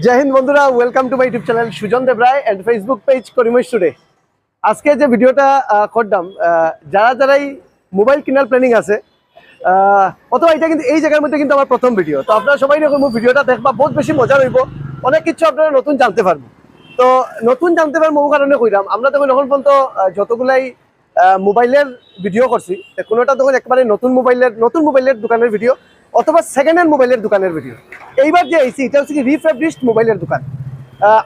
জয় হিন্দ বন্ধুরা welcome to my YouTube channel Sujan Deb Roy and Facebook page করিমেশ today. আজকে যে ভিডিওটা করলাম যারা যারাই মোবাইল কেনার প্ল্যানিং আছে অথবা এটা কিন্তু এই জায়গার মধ্যে কিন্তু আমার প্রথম ভিডিও তো আপনারা সবাই এরকম ভিডিওটা দেখবা, বহুত বেশি মজা রইব অনেক কিছু আপনারা নতুন জানতে পারব। তো নতুন জানতে পারব ও কারণে কইলাম আমরা তখন এখন পর্যন্ত যতগুলাই মোবাইলের ভিডিও করছি কোনোটা তখন একবারে নতুন মোবাইলের নতুন মোবাইলের দোকানের ভিডিও অথবা সেকেন্ড হ্যান্ড মোবাইলের দোকানের ভিডিও এইবার যে আইসি, এটা হচ্ছে কি রিফাবলিশড মোবাইলের দোকান।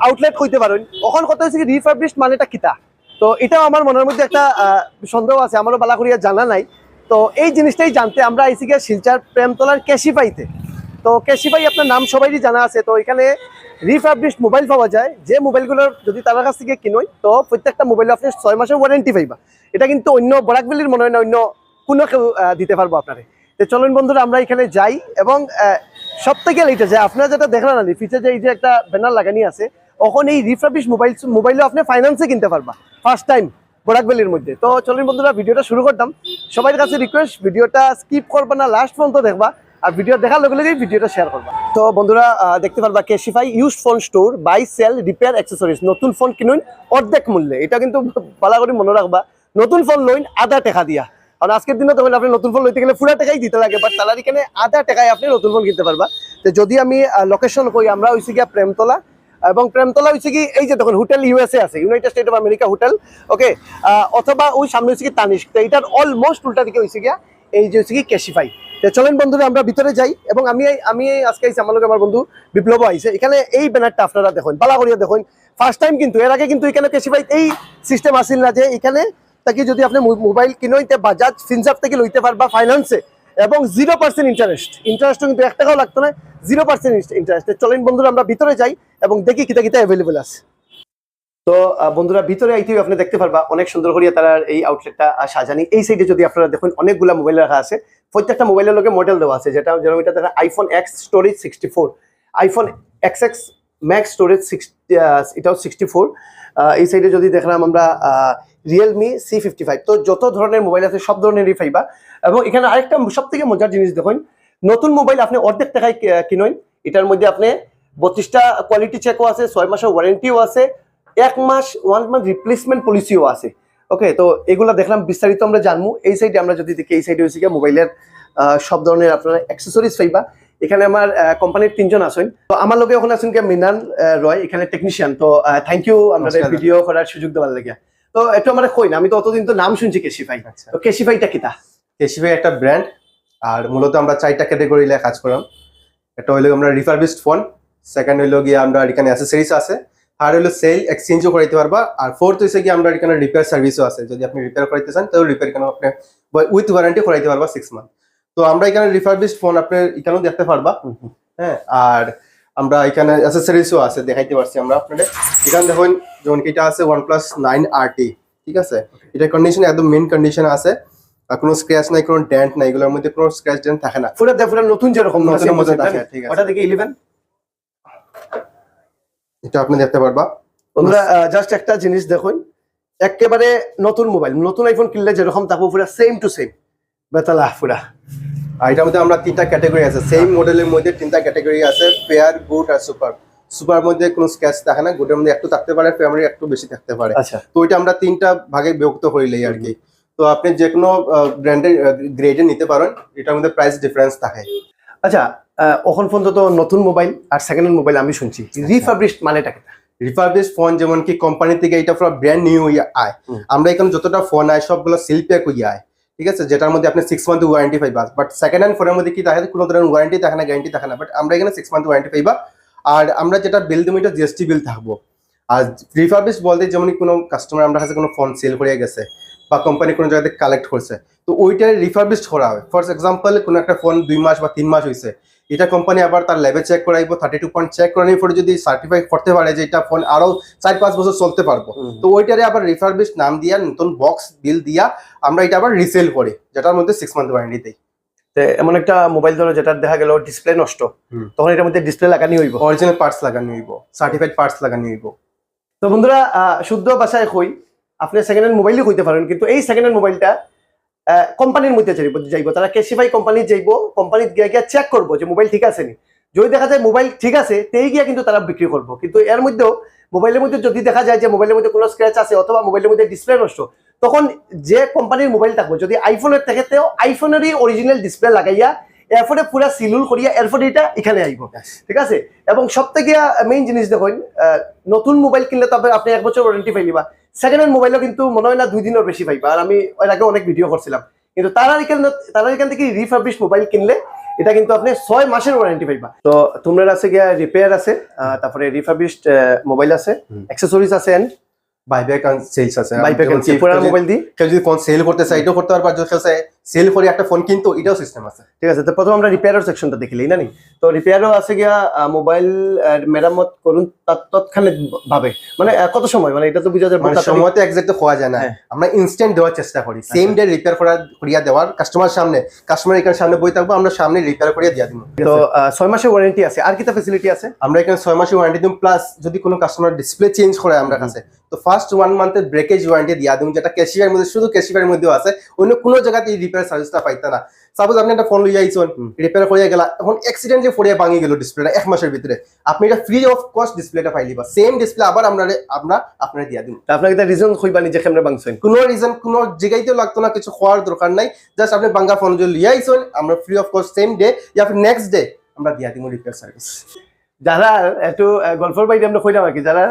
আউটলেট কইতে পারেন। ওখন কথা হচ্ছে কি রিফাবলিশড মানেটা কিতা? তো এটাও আমার মনের মধ্যে একটা সন্দেহ আছে, আমারও বালা করিয়া জানা নাই। তো এই জিনিসটাই জানতে আমরা আইসি গিয়ে শিলচার প্রেমতলার ক্যাশিফাইতে তো ক্যাশিফাই আপনার নাম সবাইই জানা আছে। তো এখানে রিফাবলিশড মোবাইল পাওয়া যায়। যে মোবাইলগুলোর যদি তার কাছ থেকে কিনোই তো প্রত্যেকটা মোবাইল আপনি ছয় মাসের ওয়ারেন্টি পাইবা। এটা কিন্তু অন্য বরাকবেলির মনে হয় না, অন্য কোনো কেউ দিতে পারব আপনারে। তো চলুন বন্ধুরা, আমরা এখানে যাই এবং সব থেকে এইটা যে আপনারা যেটা দেখলেন না ফিচে যে এই যে একটা ব্যানার লাগানি আছে তখন এই রিফাবিশ মোবাইল মোবাইলও আপনি ফাইন্যান্সে কিনতে পারবা ফার্স্ট টাইম বরাকবেলির মধ্যে। তো চলুন বন্ধুরা ভিডিওটা শুরু করতাম। সবার কাছে রিকোয়েস্ট ভিডিওটা স্কিপ করবা না লাস্ট পর্যন্ত দেখবা, আর ভিডিও দেখার লগে লগেই ভিডিওটা শেয়ার করবা। তো বন্ধুরা দেখতে পারবা Cashify use phone store buy sell repair accessories নতুন ফোন কিনুন, অর্ধেক মূল্যে। এটা কিন্তু ভালো করে মনে রাখবা, নতুন ফোন লইন আধা টাকা দিয়া। কারণ আজকের দিনে তখন আপনি নতুন ফোন লইতে গেলে পুরা টাকাই দিতে লাগে বাট তালার এখানে আধা টাকায় আপনি নতুন ফোন কিনতে পারবা। তো যদি আমি লোকেশন কই, আমরা হইছি গিয়া প্রেমতলা। এবং প্রেমতলা হইছে কি এই যে দেখুন, হোটেল ইউএসএ আছে United State of America hotel okay অথবা ওই সামনে হচ্ছে কি তানিস্ক তো এইটার অলমোস্ট উল্টা দিকে হইছে গিয়া এই যে হচ্ছে কি ক্যাশিফাই তো চলেন বন্ধুরা, আমরা ভিতরে যাই এবং আমি আমি আজকে আইছি, আমার আমার বন্ধু বিপ্লব আইছে। এখানে এই ব্যানারটা আপনারা দেখুন বালা করিয়া দেখুন। ফার্স্ট টাইম কিন্তু, এর আগে কিন্তু এখানে ক্যাশিফাই এই সিস্টেম আসিল না যে এখানে তাকে যদি আপনি মোবাইল কিনোইতে বাজাজ ফিনসাপ থেকে লইতে পারবা ফাইন্যান্সে এবং জিরো পার্সেন্ট ইন্টারেস্ট ইন্টারেস্ট কিন্তু এক টাকাও লাগতো না জিরো পার্সেন্ট ইন্টারেস্ট চলেন বন্ধুরা, আমরা ভিতরে যাই এবং দেখি কিতা কিতা অ্যাভেলেবেল আছে। তো বন্ধুরা, ভিতরে আইতেও আপনি দেখতে পারবা, অনেক সুন্দর করিয়া তারা এই আউটলেটটা সাজানি। এই সাইডে যদি আপনারা দেখুন, অনেকগুলা মোবাইল রাখা আছে। প্রত্যেকটা মোবাইলের লগে মডেল দেওয়া আছে, যেটা যেরকম এটা দেখা iPhone X storage sixty four iPhone X X Max storage sixty এটাও সিক্সটি ফোর এই সাইডে যদি দেখলাম আমরা রিয়েলমি সি ফিফটি ফাইভ তো যত ধরনের মোবাইল আছে, সব ধরনেরই পাইবা এবং এখানে আরেকটা সব থেকে মজার জিনিস দেখুন, নতুন মোবাইল আপনি অর্ধেক টাকায় কিনুন, এটার মধ্যে আপনি বত্রিশটা কোয়ালিটি চেকও আছে, ছয় মাসের ওয়ারেন্টিও আছে, এক মাস ওয়ান মান্থ রিপ্লেসমেন্ট পলিসিও আছে। ওকে তো এগুলো দেখলাম, বিস্তারিত আমরা জানব। এই সাইডে আমরা যদি দেখি, এই সাইডে গিয়ে মোবাইলের সব ধরনের আপনারা অ্যাক্সেসরিজ পাইবা এখানে আমার কোম্পানির তিনজন আছেন। তো আমার লগে ওখানে আছেন কি মৃণাল রয় এখানে টেকনিশিয়ান তো থ্যাংক ইউ আমাদের ভিডিও করার সুযোগ দেওয়ার লাগে। তো একটু আমার কই না আমি তো অতদিন তো নাম শুনছি কেশিফাই আচ্ছা। তো কেশিফাইটা কিতা কেশিফাই একটা ব্র্যান্ড আর মূলত আমরা চারটা ক্যাটাগরি নিয়ে কাজ করাম। একটা হইল আমরা রিফারবিস্ট ফোন সেকেন্ড হইল গিয়ে আমরা এখানে অ্যাসেসরিজ আছে। থার্ড হইল সেল এক্সচেঞ্জও করাইতে পারবা। আর ফোর্থ হইছে কি আমরা এখানে রিপেয়ার সার্ভিসও আছে। যদি আপনি রিপেয়ার করাইতে চান তাহলে রিপেয়ার কেন আপনি উইথ ওয়ারেন্টি করাইতে পারবা সিক্স মান্থ তো আমরা এখানে রিফারবিস্ট ফোন আপনি এখানেও দেখতে পারবা। হ্যাঁ আর আমরা এখানে অ্যাসেসরিজও আছে দেখাইতে পারছি আমরা আপনাদের। এখানে দেখুন যেমন কি এটা আছে OnePlus nine R T ঠিক আছে? এটা কন্ডিশন একদম মেন কন্ডিশন আছে। কোনো স্ক্র্যাচ নাই কোনো ডেন্ট নাই এগুলোর মধ্যে কোনো স্ক্র্যাচ ডেন্ট থাকে না। পুরো পুরো নতুন যেরকম নতুনের আছে, মতো থাকে, ঠিক আছে। ওটা দেখি ইলেভেন এটা আপনি দেখতে পারবা। বন্ধুরা জাস্ট একটা জিনিস দেখুন। একেবারে নতুন মোবাইল নতুন আইফোন কিনলে যেরকম থাকব পুরা সেম টু সেম বেতালা পুরা আর এটার মধ্যে আমরা তিনটা ক্যাটাগরি আছে। সেম মডেলের মধ্যে তিনটা ক্যাটাগরি আছে ফেয়ার গুড আর সুপার সুপার মধ্যে কোনো স্ক্র্যাচ থাকে না গুডের মধ্যে একটু থাকতে পারে ফেয়ার মধ্যে একটু বেশি থাকতে পারে। আচ্ছা। তো ওইটা আমরা তিনটা ভাগে বিভক্ত করিলেই আর কি। তো আপনি যে কোনো ব্র্যান্ডের গ্রেডে নিতে পারেন এটার মধ্যে প্রাইস ডিফারেন্স থাকে। আচ্ছা আহ, এখন পর্যন্ত নতুন মোবাইল আর সেকেন্ড হ্যান্ড মোবাইল আমি শুনছি। রিফাবলিশড মানেটা কি রিফারবিশ ফোন যেমন কি কোম্পানি থেকে এটা পুরো ব্র্যান্ড নিউ আয়। আমরা এখানে যতটা ফোন আয় সবগুলো সিল প্যাক হয়ে আয়। ঠিক আছে? যেটার মধ্যে আপনি সিক্স মান্থ ওয়ারেন্টি পাইবা। বাট সেকেন্ড হ্যান্ড ফোনের মধ্যে কি থাকে কোনো ধরনের ওয়ারেন্টি থাকে না গ্যারান্টি থাকে না। বাট আমরা এখানে সিক্স মান্থ ওয়ারেন্টি পাইবা। আর আমরা যেটা বিল দেবো, এটা জিএসটি বিল থাকব। আর রিফারবিশ বলতে যেমন কোনো কাস্টমার আমরা কাছে কোনো ফোন সেল করে গেছে বা কোম্পানি কোনো জায়গাতে কালেক্ট করছে, তো ওইটা রিফার্বিশ করা হয়। ফর এক্সাম্পল কোনো একটা ফোন দুই মাস বা তিন মাস হয়েছে এটা কোম্পানি আবার তার ল্যাবে চেক করাইবো থার্টি টু পয়েন্ট চেক করানোর পরে যদি সার্টিফাই করতে পারে যে এটা ফোন আরও চার পাঁচ বছর চলতে পারব। তো ওইটারে আবার রিফারবিশ নাম দিয়া নতুন বক্স বিল দিয়া আমরা এটা আবার রিসেল করি যেটার মধ্যে সিক্স মান্থ ওয়ারেন্টি দেই। তে এমন একটা মোবাইল ধরো যেটা দেখা গেল ডিসপ্লে নষ্ট তখন এটার মধ্যে ডিসপ্লে লাগানি হইব। অরিজিনাল পার্টস লাগানো হইব সার্টিফাইড পার্টস লাগানো হইব। তো বন্ধুরা শুদ্ধ ভাষায় কই আপনি সেকেন্ড হ্যান্ড মোবাইলই কইতে পারেন কিন্তু এই সেকেন্ড হ্যান্ড মোবাইলটা কোম্পানির মধ্যে যাইব তারা ক্যাশিফাই কোম্পানি যাইব কোম্পানি গিয়ে গিয়ে চেক করব যে মোবাইল ঠিক আছে নি। যদি দেখা যায় মোবাইল ঠিক আছে, তেই গিয়ে কিন্তু তারা বিক্রি করব। কিন্তু এর মধ্যেও মোবাইলের মধ্যে যদি দেখা যায় যে মোবাইলের মধ্যে কোনো স্ক্র্যাচ আছে অথবা মোবাইলের মধ্যে ডিসপ্লে নষ্ট, তখন যে কোম্পানির মোবাইল থাকব, যদি আইফোনের থাকে, তেও আইফোনেরই অরিজিনাল ডিসপ্লে লাগাইয়া এরপরে পুরা সিলুল করিয়া এরপরে এটা এখানে আইব। ঠিক আছে? এবং সব থেকে মেইন জিনিস দেখুন নতুন মোবাইল কিনলে তবে আপনি এক বছর ওয়ারেন্টি পাইলিবা। সেকেন্ড হ্যান্ড মোবাইলও কিন্তু মনে হয় না দুই দিনের বেশি পাইবা। আর আমি এর আগে অনেক ভিডিও করছিলাম। কিন্তু তারা এখান তারা এখান থেকে রিফার্বিশ মোবাইল কিনলে এটা কিন্তু আপনি ছয় মাসের ওয়ারেন্টি পাইবা। তো তোমার আছে গিয়া রিপেয়ার আছে তারপরে রিফার্বিশড মোবাইল আছে। অ্যাক্সেসরিজ আছে এন্ড বাইব্যাক সেলস আছে। বাইপ্যাক যেমন কি পুরা মোবাইল দি। কেউ যদি ফোন সেল করতে চায় এটাও করতে পারবে যদি কেউ সেল করে একটা ফোন কিন্তু এটাও সিস্টেম আছে। ঠিক আছে তো প্রথম আমরা রিপেয়ারের সেকশনটা দেখিলেই না নি তো রিপেয়ারও আছে গিয়া মোবাইল মেরামত করুন তৎ- তৎক্ষণিক ভাবে। মানে কত সময়? মানে এটা তো বুঝা যায় মানে সময় তো এক্সাক্ট হওয়া যায় না। হ্যাঁ। আমরা ইনস্ট্যান্ট দেওয়ার চেষ্টা করি। সেম ডে রিপেয়ার করা করিয়া দেওয়ার কাস্টমার সামনে কাস্টমার এখানে সামনে বই থাকব আমরা সামনে রিপেয়ার করিয়া দিয়া দিব। তো ছয় মাসের ওয়ারেন্টি আছে। আর কিটা ফেসিলিটি আছে? আমরা এখানে ছয় মাসের ওয়ারেন্টি দিম প্লাস যদি কোনো কাস্টমার ডিসপ্লে চেঞ্জ করে আমরা কাছে তো ফার্স্ট ওয়ান মান্থের ব্রেকেজ ওয়ারেন্টি দিয়া দিম যেটা ক্যাশিয়ার মধ্যে শুধু ক্যাশিয়ার মধ্যেও আছে অন্য কোনো জায়গাতে এই রিপেয়ার সার্ভিসটা পাইতে না সাপোজ আপনি একটা ফোন লইয়া আইছেন রিপেয়ার করিয়া গেলা এখন অ্যাক্সিডেন্টলি ফরিয়া ভাঙি গেল ডিসপ্লেটা এক মাসের ভিতরে আপনি এটা ফ্রি অফ কস্ট ডিসপ্লেটা পাইলিবা সেম ডিসপ্লে আবার আমরা আমরা আপনারা দিয়া দিম। তা আপনাকে এটা রিজন কইবানি যে কেমনে বাংছেন কোনো রিজন কোনো জায়গাইতেও লাগতো না কিছু হওয়ার দরকার নাই। জাস্ট আপনি বাঙ্গা ফোন যদি লিয়ে আইছেন আমরা free of cost same day yeah next day আমরা দিয়া দিব রিপেয়ার সার্ভিস যারা একটু গল্পের বাইরে আমরা কইলাম আর কি যারা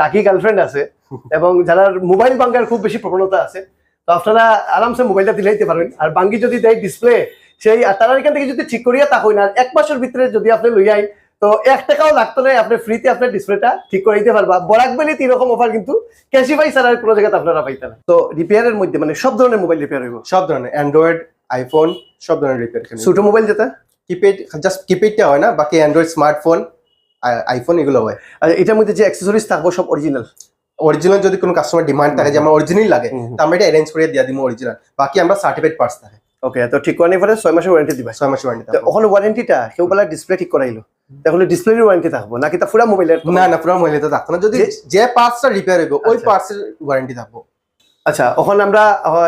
রাখি গার্লফ্রেন্ড আছে এবং যারা মোবাইল বাঙ্গার খুব বেশি প্রবণতা আছে তো আপনারা আরামসে মোবাইলটা দিলাইতে পারবেন। আর বাঙ্গি যদি দেয় ডিসপ্লে সেই আর তারা এখান থেকে যদি ঠিক করিয়া তা হয় না এক মাসের ভিতরে যদি আপনি লই আই তো এক টাকাও লাগতো না আপনি ফ্রিতে আপনার ডিসপ্লেটা ঠিক করে দিতে পারবা। বরাক বেলি তিন রকম অফার কিন্তু ক্যাশিফাই ছাড়া কোনো জায়গাতে আপনারা পাইতেন না। তো রিপেয়ারের মধ্যে মানে সব ধরনের মোবাইল রিপেয়ার হইব। সব ধরনের অ্যান্ড্রয়েড আইফোন সব ধরনের রিপেয়ার ছোট মোবাইল যেটা? কিপ্যাড জাস্ট কিপ্যাডটা হয় না বাকি অ্যান্ড্রয়েড স্মার্টফোন আইফোন এগুলো হয়। আর এটার মধ্যে যে অ্যাক্সেসরিজ থাকব সব অরিজিনাল অরিজিনাল যদি কোনো কাস্টমার ডিমান্ড থাকে যে আমার অরিজিনাল লাগে তো আমরা এটা অ্যারেঞ্জ করে দিয়ে দিব অরিজিনাল বাকি আমরা সার্টিফিকেট পার্টস থাকে। ওকে তো ঠিক করে পরে ছয় মাসের ওয়ারেন্টি দিবা। ছয় মাসের ওয়ারেন্টি তো ওখানে ওয়ারেন্টিটা কেউ বলে ডিসপ্লে ঠিক করাইলো তাহলে ডিসপ্লের ওয়ারেন্টি থাকব নাকি তা পুরা মোবাইলের না না পুরো মহিলা তো থাকতো না। যদি যে- পার্টসটা রিপেয়ার হইব ওই আচ্ছা। পার্টসের ওয়ারেন্টি থাকব। আচ্ছা ওখানে আমরা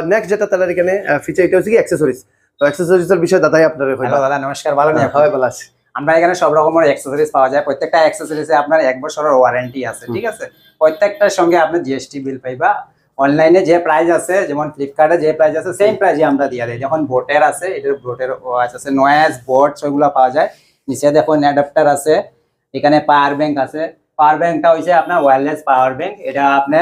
নেক্সট যেটা তাদের এখানে ফিচার এটা হচ্ছে কি অ্যাক্সেসরিজ তো অ্যাক্সেসরিজের বিষয়ে দাদাই আপনার হ্যালো দাদা নমস্কার ভালো নেই হয় ভালো আছে। আমরা এখানে সব রকমের অ্যাক্সেসরিজ পাওয়া যায়। প্রত্যেকটা অ্যাক্সেসরিজে আপনার এক বছরের ওয়ারেন্টি আছে ঠিক আছে? প্রত্যেকটার সঙ্গে আপনি জিএসটি বিল পাইবা। অনলাইনে যে প্রাইস আছে যেমন ফ্লিপকার্টে যে প্রাইস আছে সেম প্রাইসে আমরা দিয়ে দিই। যখন বোটের আছে এটার বোটের ওয়াচ আছে নয়েজ বোর্ড সেগুলো পাওয়া যায়। নিচে দেখুন অ্যাডাপ্টার আছে এখানে পাওয়ার ব্যাংক আছে। পাওয়ার ব্যাংকটা হচ্ছে আপনার ওয়্যারলেস পাওয়ার ব্যাংক এটা আপনি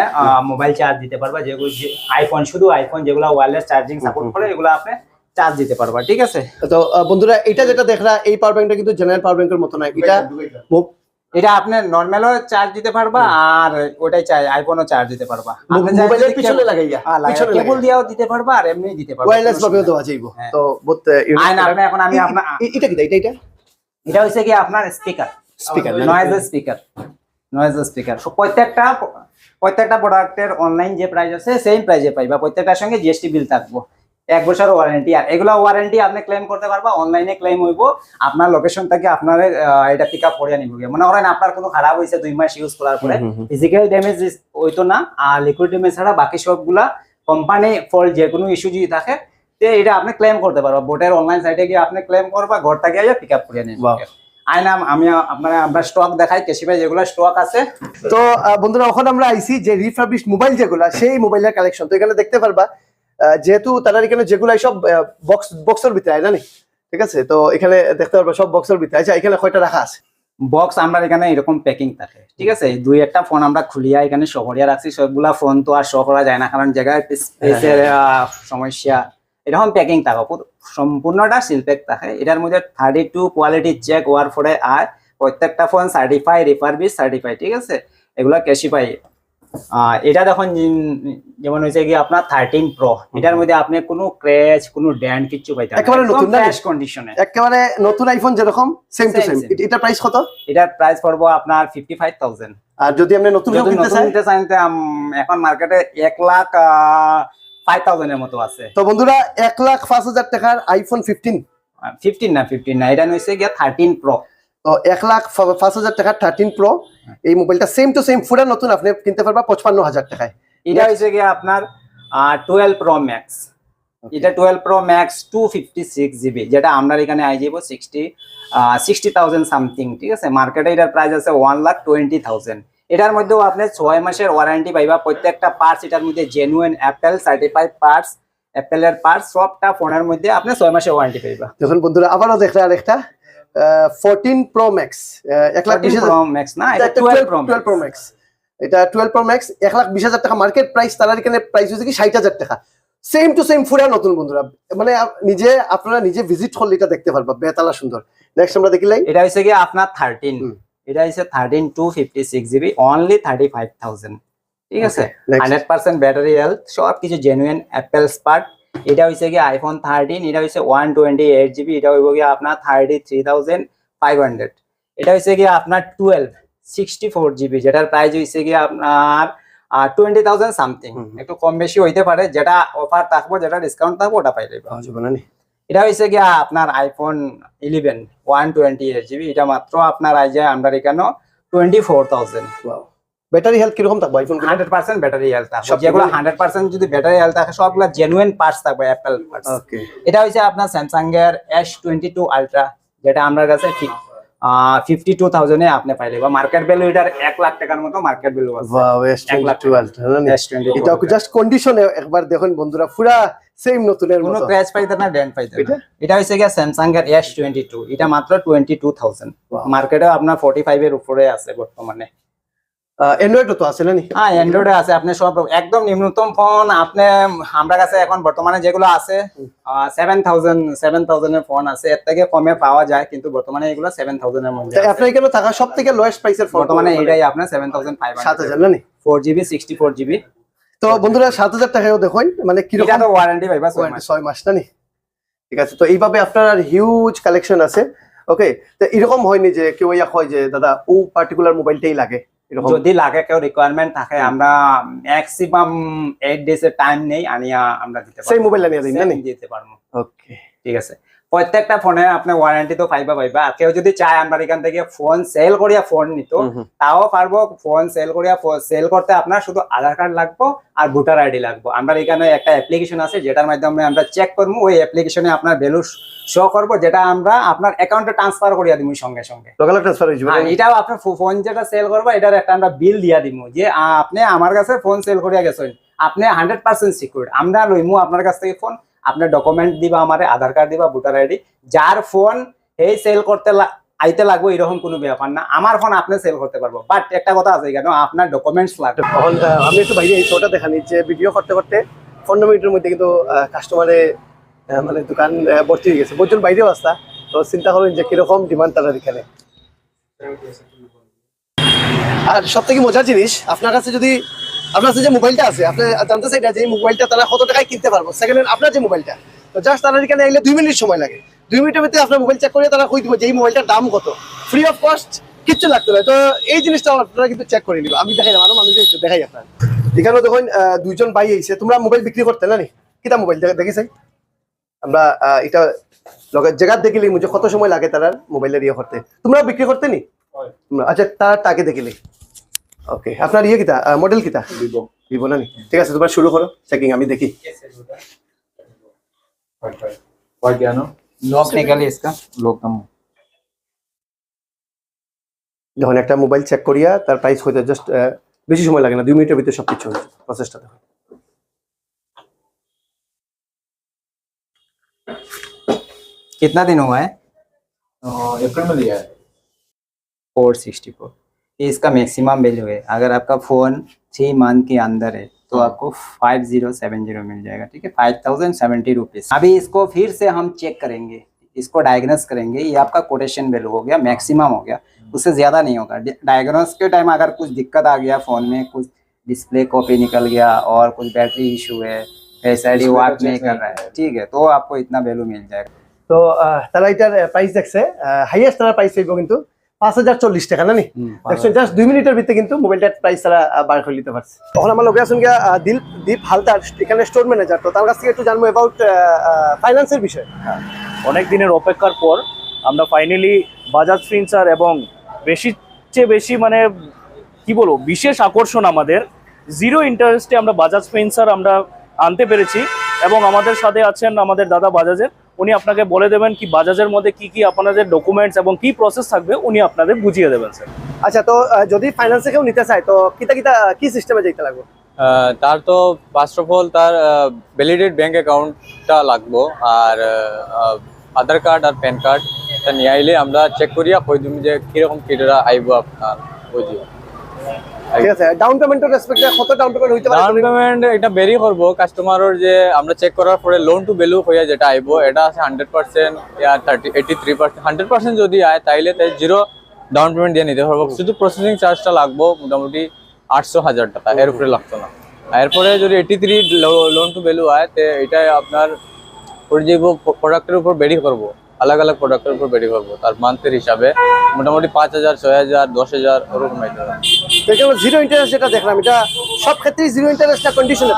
মোবাইল চার্জ দিতে পারবা। যেগুলো আইফোন শুধু আইফোন যেগুলো ওয়্যারলেস চার্জিং সাপোর্ট করে এগুলো আপনি চার্জ দিতে পারবা। ঠিক আছে? তো বন্ধুরা এটা যেটা দেখরা এই পাওয়ার ব্যাংকটা কিন্তু জেনারেল পাওয়ার ব্যাংকের মতো নয়। এটা এটা আপনি নর্মালও চার্জ দিতে পারবা আর ওটাই চাই আইফোনও চার্জ দিতে পারবা। মোবাইলের পিছনে লাগাইয়া হ্যাঁ, পিছনে কেবল দিয়েও দিতে পারবা আর এমনি দিতে পারবা। ওয়্যারলেস ভাবেও দেওয়া যাইব। হ্যাঁ। তো বহুত unique আইন আপনি এখন আমি আপনার এটা কি এটা এটা? এটা হচ্ছে কি আপনার speaker speaker noise speaker noise speaker প্রত্যেকটা প্রত্যেকটা প্রোডাক্টের অনলাইন যে প্রাইস আছে সেম প্রাইসে পাইবা। প্রত্যেকটার সঙ্গে জিএসটি বিল থাকব। এক বছর ওয়ারেন্টি আর এগুলো ওয়ারেন্টি আপনি ক্লেম করতে পারবা অনলাইনে ক্লেম হইব। আপনার লোকেশন থেকে আপনার এটা পিক আপ করে নিব মনে করেন আপনার কোনো খারাপ হয়েছে দুই মাস ইউজ করার পরে ফিজিক্যাল ড্যামেজ হইতো না। আর লিকুইড ড্যামেজ ছাড়া বাকি সবগুলা কোম্পানি ফল্ট যে কোনো ইস্যু যদি থাকে তো এটা আপনি ক্লেম করতে পারবা। বোটের অনলাইন সাইটে গিয়ে আপনি ক্লেম করবা ঘরটা গিয়ে পিক আপ করে নিন Wow. আইনাম আমি আপনার আমরা স্টক দেখাই কেশিভাই যেগুলো স্টক আছে। তো বন্ধুরা ওখানে আমরা আইছি যে রিফার্বিশ মোবাইল যেগুলা সেই মোবাইলের কালেকশন তো এখানে দেখতে পারবা যেহেতু তারা এখানে যেগুলো সব বক্স বক্সের ভিতরে আয় জানি ঠিক আছে? তো এখানে দেখতে পারবা সব বক্সের ভিতরে। আচ্ছা এখানে কয়টা রাখা আছে? বক্স আমরা এখানে এরকম প্যাকিং থাকে, ঠিক আছে? দুই একটা ফোন আমরা খুলিয়া এখানে শহরিয়া রাখছি, সবগুলা ফোন তো আর শো করা যায় না, কারণ জায়গায় স্পেসের সমস্যা। এরকম প্যাকিং থাকে, পুরো- সম্পূর্ণটা সিলপ্যাক থাকে। এটার মধ্যে থার্টি টু কোয়ালিটি চেক হওয়ার পরে আর প্রত্যেকটা ফোন সার্টিফাই রিফারবিশ সার্টিফাই ঠিক আছে? এগুলা ক্যাশিফাই এটা দেখুন যেমন হয়েছে কি আপনার থার্টিন প্রো এটার মধ্যে আপনি কোনো ক্র্যাচ কোনো ড্যান্ড কিচ্ছু পাইতে একেবারে নতুন না? ফ্রেশ কন্ডিশনে একেবারে নতুন আইফোন যেরকম সেম টু সেম এটা প্রাইস কত? এটার প্রাইস পড়ব আপনার ফিফটি ফাইভ থাউজেন্ড আর যদি আপনি নতুন কেউ কিনতে নতুন চাই নিতে চান এখন মার্কেটে এক লাখ ফাইভ থাউজেন্ড এর মতো আছে। তো বন্ধুরা এক লাখ পাঁচ হাজার টাকার আইফোন ফিফটিন ফিফটিন না ফিফটিন না এটা হচ্ছে গিয়ে থার্টিন প্রো তো এক লাখ ফা- পাঁচ হাজার টাকার থার্টিন প্রো এই মোবাইলটা সেম টু সেম পুরা নতুন আপনি কিনতে পারবা পঁচপান্ন হাজার টাকায়। এটা হচ্ছে গিয়ে আপনার টুয়েলভ প্রো ম্যাক্স এটা twelve Pro Max two fifty six GB যেটা আপনার এখানে আই যাব সিক্সটি সিক্সটি থাউজেন্ড সামথিং ঠিক আছে? মার্কেটে এটার প্রাইস আছে ওয়ান লাখ টোয়েন্টি থাউজেন্ড এটার মধ্যেও আপনি ছয় মাসের ওয়ারেন্টি পাইবা প্রত্যেকটা পার্টস এটার মধ্যে জেনুইন অ্যাপেল সার্টিফাইড পার্টস অ্যাপেলের পার্টস সবটা ফোনের মধ্যে আপনি ছয় মাসের ওয়ারেন্টি পাইবা। দেখুন বন্ধুরা আবারও দেখলে আরেকটা। ফোরটিন প্রো ম্যাক্স এক লাখ বিশ হাজার প্রো ম্যাক্স এটা টুয়েলভ প্রো ম্যাক্স এক লাখ বিশ হাজার টাকা মার্কেট প্রাইস তার এখানে প্রাইস হচ্ছে কি ষাট হাজার টাকা। সেম টু সেম ফুরা নতুন বন্ধুরা। মানে নিজে আপনারা নিজে ভিজিট করলে এটা দেখতে পারবা বেতালা সুন্দর। নেক্সট আমরা দেখিলাই এটা হচ্ছে কি আপনার থার্টিন। এটা হচ্ছে thirteen two fifty six GB only thirty five thousand ঠিক আছে. হান্ড্রেড পার্সেন্ট ব্যাটারি হেলথ সব কিছু জেনুইন অ্যাপেল স্পার্ট এটা হচ্ছে কি আইফোন থার্টিন এটা হচ্ছে ওয়ান টোয়েন্টি এইট জিবি এটা হইব কি আপনার thirty three thousand five hundred এটা হচ্ছে কি আপনার টুয়েলভ সিক্সটি ফোর জিবি যেটার প্রাইস হচ্ছে কি আপনার টোয়েন্টি থাউজেন্ড সামথিং। একটু কম বেশি হইতে পারে যেটা অফার থাকব যেটা ডিসকাউন্ট থাকব ওটা পাইলে এটা হচ্ছে কি আপনার iPhone eleven one twenty eight GB এটা মাত্র আপনার আই যায় আমরা এখানে twenty four thousand. Battery health কীরকম থাকবে iPhone hundred percent battery health থাকবে। যেগুলো হান্ড্রেড পার্সেন্ট যদি ব্যাটারি হেলথ থাকে সবগুলো জেনুইন পার্টস থাকবে অ্যাপেল পার্টস ওকে এটা হচ্ছে আপনার স্যামসাং এর এস টোয়েন্টি টু আলট্রা যেটা আমার কাছে ফিফটি টু থাউজেন্ডে আপনি পাইলে বা মার্কেট ভ্যালু এটার এক লাখ টাকার মতো মার্কেট ভ্যালু আছে। ওয়াও এস এক লাখ টোয়েন্টি টুয়েলভ এটা জাস্ট কন্ডিশনে একবার দেখুন বন্ধুরা পুরা সেম নতুনের কোনো মতো। ক্র্যাশ পাইতে না ডেন্ট পাইতে এটা? না। এটা? হচ্ছে গিয়ে স্যামসাং এর এস টোয়েন্টি টু এটা মাত্র টোয়েন্টি টু থাউজেন্ড Wow. মার্কেটে আপনার ফোর্টি ফাইভ এর উপরে আছে বর্তমানে। অ্যান্ড্রয়েডও তো আছে না হ্যাঁ অ্যান্ড্রয়েডে আছে। আপনি সব একদম নিম্নতম ফোন আপনি আমরা কাছে এখন বর্তমানে যেগুলো আছে সেভেন থাউজেন্ড সেভেন থাউজেন্ডের ফোন আছে। এর থেকে কমে পাওয়া যায় কিন্তু বর্তমানে এগুলো সেভেন থাউজেন্ডের মধ্যে আপনার এখানে থাকা সব থেকে লোয়েস্ট প্রাইসের ফোন বর্তমানে এটাই আপনার সেভেন থাউজেন্ড ফাইভ সাত হাজার না four GB sixty four GB তো বন্ধুরা সাত হাজার দেখুন মানে কীরকম? ওয়ারেন্টি ছয় Warranty মাস। না ঠিক আছে তো এইভাবে আপনার হিউজ কালেকশন আছে। ওকে তো এরকম হয়নি যে কেউ ইয়া হয় যে দাদা ও পার্টিকুলার মোবাইলটাই লাগে। যদি লাগে কেউ রিকোয়ারমেন্ট থাকে আমরা ম্যাক্সিমাম এইট ডেজ এর টাইম নেই আনিয়া আমরা দিতে সেই মোবাইলটা মোবাইল নিয়ে দিতে পারব। ওকে ঠিক আছে। প্রত্যেকটা ফোনে আপনি ওয়ারেন্টি তো পাইবা পাইবা। কেউ যদি চায় আমরা এখান থেকে ফোন সেল করিয়া ফোন নিত তাও পারব ফোন সেল করিয়া সেল করতে আপনার শুধু আধার কার্ড লাগবো আর ভোটার আইডি লাগবো। আমরা এখানে একটা অ্যাপ্লিকেশন আছে যেটার মাধ্যমে আমরা চেক করব ওই অ্যাপ্লিকেশনে আপনার ভ্যালু শো করব যেটা আমরা আপনার অ্যাকাউন্টে ট্রান্সফার করিয়া দিব সঙ্গে সঙ্গে। লোকাল ট্রান্সফার হয়ে আর এটাও আপনার ফোন যেটা সেল করব এটার একটা আমরা বিল দিয়া দিব যে আপনি আমার কাছে ফোন সেল করিয়া গেছেন আপনি হান্ড্রেড পার্সেন্ট সিকিউর আমরা লইমু আপনার কাছ থেকে ফোন আপনার ডকুমেন্ট দিবা আমার, আধার কার্ড দিবা ভোটার আইডি যার ফোন এই সেল করতে আইতে লাগবে, এরকম কোনো ব্যাপার না। আমার ফোন আপনি সেল করতে পারব। বাট একটা কথা আছে কেন, আপনার ডকুমেন্টস লাগবে। তখন আমি একটু বাইরে এই শোটা দেখানি, যে ভিডিও করতে করতে পনেরো মিনিটের মধ্যে কিন্তু কাস্টমারে মানে দোকান ভর্তি হয়ে গেছে। প্রচুর বাইরেও আসতা, তো চিন্তা করুন যে কীরকম ডিমান্ড তারা এখানে। আর সব থেকে মজার জিনিস, আপনার কাছে যদি আপনার যে মোবাইলটা আছে আপনি জানতে চাই না যে মোবাইলটা তারা কত টাকায় কিনতে পারব? সেকেন্ড হ্যান্ড আপনার যে মোবাইলটা তো জাস্ট তারা এখানে এলে দুই মিনিট সময় লাগে। দুই মিনিটের ভিতরে আপনার মোবাইল চেক করে তারা কই দিব যে এই মোবাইলটার দাম কত? ফ্রি অফ কস্ট কিচ্ছু লাগতো না। তো এই জিনিসটা আপনারা কিন্তু চেক করে নিবে। আমি দেখাই আরও মানুষ দেখাই আপনার। এখানেও দেখুন দুইজন ভাই আইছে তোমরা মোবাইল বিক্রি করতে না নি? কিটা মোবাইল? দেখিছে আমরা আহ, এটা লগের জায়গার দেখিলি মুঝে কত সময় লাগে তারা মোবাইলের ইয়ে করতে। তোমরা বিক্রি করতে নি? আচ্ছা তার টাকে দেখিলি ওকে আপনার ইয়ে কিতা মডেল কিতা ভিভো ভিভো না নি ঠিক আছে তোমরা শুরু করো চেকিং আমি দেখি लॉक निकालिए इसका लॉक कम যখন একটা মোবাইল চেক করিয়া তার প্রাইস হইতে জাস্ট বেশি সময় লাগে না দুই মিনিটের ভিতরে সবকিছু হয়েছে প্রসেসটা দেখো कितना दिन हुआ है अप्रैल में लिया है फोर सिक्सटी फोर इसका मैक्सिमम वैल्यू है अगर आपका फोन थ्री मंथ के अंदर है तो आपको फाइव जीरो सेवन जीरो मिल जाएगा ठीक है फाइव थाउजेंड सेवेंटी रुपीज अभी इसको फिर से हम चेक करेंगे इसको डायग्नोस करेंगे ये आपका कोटेशन वैल्यू हो गया मैक्सिमम हो गया उससे ज्यादा नहीं होगा डायग्नोस के टाइम अगर कुछ दिक्कत आ गया फोन में कुछ डिस्प्ले कॉपी निकल गया और कुछ बैटरी इशू है face ID D Display work का नहीं change कर नहीं रहा है ठीक है तो आपको इतना वैल्यू मिल जाएगा তো আহ, তারা এটার প্রাইস দেখছে হাইয়েস্ট তারা প্রাইস পাইব কিন্তু পাঁচ হাজার চল্লিশ টাকা না জাস্ট দুই মিনিটের কিন্তু প্রাইস তারা বার করে নিতে তখন আমার দিল দীপ স্টোর ম্যানেজার তো তার একটু জানব অ্যাবাউট ফাইন্যান্সের অনেক দিনের অপেক্ষার পর আমরা ফাইনালি বাজাজ ফিনসার এবং বেশি চেয়ে বেশি মানে কি বলব বিশেষ আকর্ষণ আমাদের জিরো ইন্টারেস্টে আমরা বাজাজ ফিনসার আমরা আনতে পেরেছি এবং আমাদের সাথে আছেন আমাদের দাদা বাজাজের উনি আপনাকে বলে দেবেন কি বাজাজের মধ্যে কি কি আপনাদের ডকুমেন্টস এবং কি প্রসেস থাকবে উনি আপনাদের বুঝিয়ে দেবেন স্যার আচ্ছা তো যদি ফাইন্যান্সে কেউ নিতে চায় তো কিতা কিতা কি সিস্টেমে যাইতে লাগবে? তার তো ফার্স্ট অফ অল তার ভ্যালিডেট ব্যাংক অ্যাকাউন্টটা লাগবো আর আধার কার্ড আর প্যান কার্ড তা নিয়ে আইলে আমরা চেক করিয়া কই দিম যে কীরকম কিটা আইব আপনার বুঝিও। ঠিক ডাউন পেমেন্ট হইতে পারে? ডাউন পেমেন্ট এটা বেরি করব লাগবো, মোটামুটি আটশো হাজার টাকা, এর উপরে লাগতো না। এরপরে যদি eighty three loan to value আয়, তে এটা আপনার যে প্রোডাক্টের উপর বেরি করব। আলাদা আলাদা প্রোডাক্টের উপর বেরি করব। তার মান্থের হিসাবে মোটামুটি পাঁচ হাজার ছয় হাজার দশ হাজার ওরকম আইতে পারে জিরো ইন্টারেস্ট যেটা দেখলাম এটা সব ক্ষেত্রে জিরো ইন্টারেস্টটা কন্ডিশন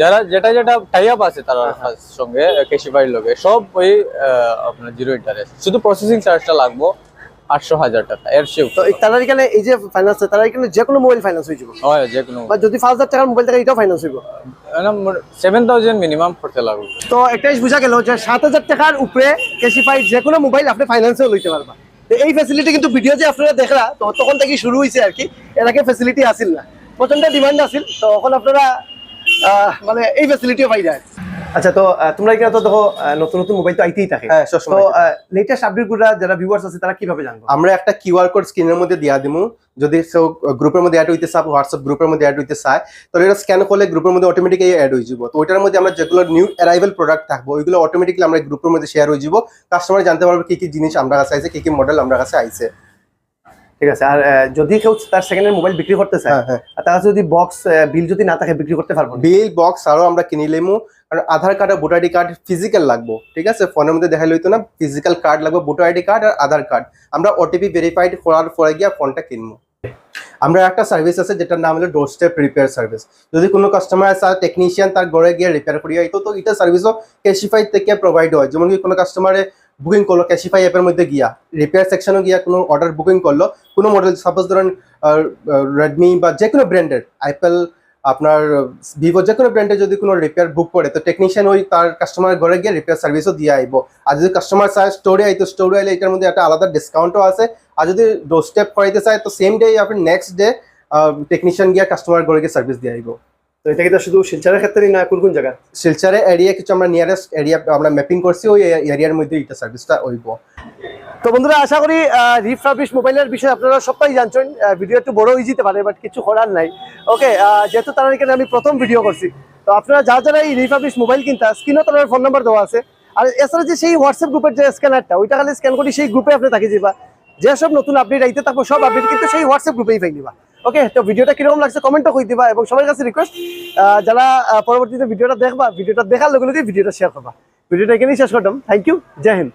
যারা যেটা যেটা টাই আপ আছে তার সঙ্গে কেশিফাইয়ের লোকে সব ওই আপনার জিরো ইন্টারেস্ট শুধু প্রসেসিং চার্জটা লাগবো আটশো হাজার টাকা এর চেয়েও তো তারা এখানে এই যে ফাইন্যান্স তারা এখানে যে কোনো মোবাইল ফাইন্যান্স হয়ে যাবে। হয় যে কোনো বা যদি পাঁচ হাজার টাকার মোবাইল থাকে এটাও ফাইন্যান্স হইব। সেভেন থাউজেন্ড মিনিমাম করতে লাগবে। তো একটা জিনিস বোঝা গেল যে সাত হাজার টাকার উপরে ক্যাশিফাইড যে কোনো মোবাইল আপনি ফাইন্যান্সেও লইতে পারবা। তো এই ফ্যাসিলিটি কিন্তু ভিডিও যে আপনারা দেখলা তো তখন থেকে শুরু হয়েছে আর কি। এর আগে ফ্যাসিলিটি আসিল না। প্রচণ্ড ডিমান্ড আসিল তো এখন আপনারা মানে এই ফ্যাসিলিটিও পাই যায় আচ্ছা তো তোমরা এখানে তো দেখো নতুন নতুন মোবাইল তো আইতেই থাকে। হ্যাঁ তো লেটেস্ট আপডেটগুলা যারা ভিউয়ার্স আছে তারা কীভাবে জানব? আমরা একটা কিউআর কোড স্ক্রিনের মধ্যে দিয়া দিমু। যদি কেউ গ্রুপের মধ্যে অ্যাড হইতে চায় হোয়াটসঅ্যাপ গ্রুপের মধ্যে অ্যাড হইতে চায় তো এটা স্ক্যান করলে গ্রুপের মধ্যে অটোমেটিকলি অ্যাড হয়ে যাব। তো ওইটার মধ্যে আমরা যেগুলো নিউ অ্যারাইভেল প্রোডাক্ট থাকব ওইগুলো অটোমেটিকলি আমরা গ্রুপের মধ্যে শেয়ার হয়ে যাব। কাস্টমার জানতে পারবে কি কি জিনিস আমরা কাছে আইছে কি কি মডেল আমরা কাছে আইছে। ঠিক আছে আর যদি কেউ তার সেকেন্ড হ্যান্ড মোবাইল বিক্রি করতে চায় হ্যাঁ হ্যাঁ। তার যদি বক্স বিল যদি না থাকে বিক্রি করতে পারব। বিল বক্স আরও আমরা কিনে লেমু কারণ আধার কার্ড আর ভোটার আইডি কার্ড ফিজিক্যাল লাগবো, ঠিক আছে? ফোনের মধ্যে দেখা লইতো না ফিজিক্যাল কার্ড লাগবে ভোটার আইডি কার্ড আর আধার কার্ড আমরা ওটিপি ভেরিফাইড করার পরে গিয়ে ফোনটা কিনবো। আমরা একটা সার্ভিস আছে, যেটার নাম হলো ডোর স্টেপ রিপেয়ার সার্ভিস যদি কোনো কাস্টমার আছে টেকনিশিয়ান তার ঘরে গিয়ে রিপেয়ার করিয়া আইতো, তো এটা সার্ভিসও ক্যাশিফাই থেকে প্রোভাইড হয়। যেমন কি কোনো কাস্টমারে বুকিং করল ক্যাশিফাই অ্যাপের মধ্যে গিয়া রিপেয়ার সেকশনে গিয়া কোনো অর্ডার বুকিং করল, কোনো মডেল সাপোজ ধরেন রেডমি বা যে কোনো ব্র্যান্ডের অ্যাপেল আপনার ভিভো যে কোনো ব্র্যান্ডে যদি কোনো রিপেয়ার বুক করে তো টেকনিশিয়ান ওই তার কাস্টমার ঘরে গিয়ে রিপেয়ার সার্ভিসও দিয়ে আইব। আর যদি কাস্টমার চায় স্টোরে আইতো স্টোরে আইলে এটার মধ্যে একটা আলাদা ডিসকাউন্টও আছে। আর যদি ডোর স্টেপ করাইতে চায় তো সেম ডে আপনি নেক্সট ডে টেকনিশিয়ান গিয়ে কাস্টমার ঘরে গিয়ে সার্ভিস দিয়ে আইব। তো এটা কিন্তু শুধু শিলচরের ক্ষেত্রেই না কোন কোন জায়গা শিলচরে এরিয়া কিছু আমরা নিয়ারেস্ট এরিয়া আমরা ম্যাপিং করছি ওই এরিয়ার মধ্যে এটা সার্ভিসটা হইব। তো বন্ধুরা, আশা করি রিফাবিশ মোবাইলের বিষয়ে আপনারা সবাই জানছেন। ভিডিও একটু বড় হয়ে যেতে পারে বাট কিছু করার নাই। ওকে যেহেতু তারা এখানে আমি প্রথম ভিডিও করছি, তো আপনারা যা যারা এই রিফাবিশ মোবাইল কিনতা স্ক্রিনও তার ফোন নাম্বার দেওয়া আছে। আর এছাড়া যে সেই হোয়াটসঅ্যাপ গ্রুপের যে স্ক্যানারটা ওইটা খালি স্ক্যান করি সেই গ্রুপে আপনি থাকি যাবা যেসব নতুন আপডেট আইতে থাকব, সব আপডেট কিন্তু সেই হোয়াটসঅ্যাপ গ্রুপেই পাই দিবা ওকে তো ভিডিওটা কীরকম লাগছে কমেন্টও কই দিবা, এবং সবার কাছে রিকোয়েস্ট যারা পরবর্তীতে ভিডিওটা দেখবা ভিডিওটা দেখার লগে লগে ভিডিওটা শেয়ার করবা। ভিডিওটা এখানেই শেষ করতাম থ্যাংক ইউ জয় হিন্দ।